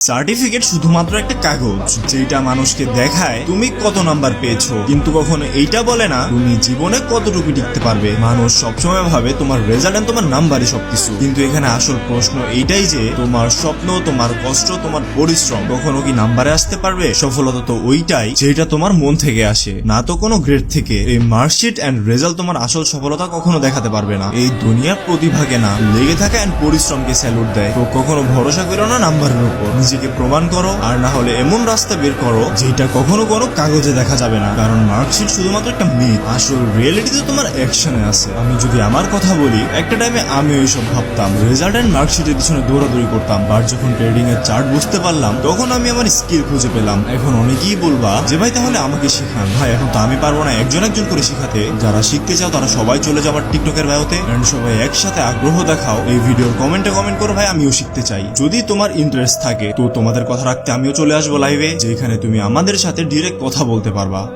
Certificate শুধুমাত্র একটা কাগজ যেটা মানুষকে দেখায়, তুমি কত নাম্বার পেয়েছ? কিন্তু কখনো এইটা বলে না, তুমি জীবনে কতটুকু টিকতে পারবে? মানুষ সবসময় ভাবে, তোমার রেজাল্ট এন্ড তোমার নাম্বারই সবকিছু। কিন্তু এখানে আসল প্রশ্ন এইটাই যে, তোমার স্বপ্ন, তোমার কষ্ট, তোমার পরিশ্রম, কখনো কি নাম্বারে আসতে পারবে? সফলতা তো ওইটাই যেটা তোমার মন থেকে আসে, না তো কোনো গ্রেড থেকে। এই মার্কশিট এন্ড রেজাল্ট তোমার আসল সফলতা কখনো দেখাতে পারবে না। এই দুনিয়ার প্রতিভাকে না, লেগে থাকা এন্ড পরিশ্রমকে স্যালুট দেয়। তো কখনো ভরসা করো না নাম্বারের উপর। নিজেকে প্রমাণ করো, আর না হলে এমন রাস্তা বের করো যেটা কখনো কোনো কাগজে দেখা যাবে না। কারণ মার্কশিট শুধুমাত্র একটা মিথ। আসল রিয়েলিটি তো তোমার অ্যাকশনে আছে। আমি যদি আমার কথা বলি, একটা টাইমে আমি এইসব ভাবতাম রেজাল্ট এন্ড মার্কশিটের পিছনে দৌড়াদৌড়ি করতাম। আর যখন ট্রেডিং এর চার্ট বুঝতে পারলাম, তখন আমি আমার স্কিল খুঁজে পেলাম। এখন অনেকেই বলবা, যে ভাই, তাহলে আমাকে শেখান। ভাই, এখন তো আমি পারব না একজন একজন করে শেখাতে। যারা শিখতে চাও, তারা সবাই চলে যাবার টিকটকের বায়োতে এন্ড সবাই একসাথে আগ্রহ দেখাও। এই ভিডিওর কমেন্টে কমেন্ট করো, ভাই, আমিও শিখতে চাই। যদি তোমার ইন্টারেস্ট থাকে তো তোমাদের কথা রাখতে আমিও চলে আসব লাইভে যেখানে তুমি আমাদের সাথে ডিরেক্ট কথা বলতে পারবা।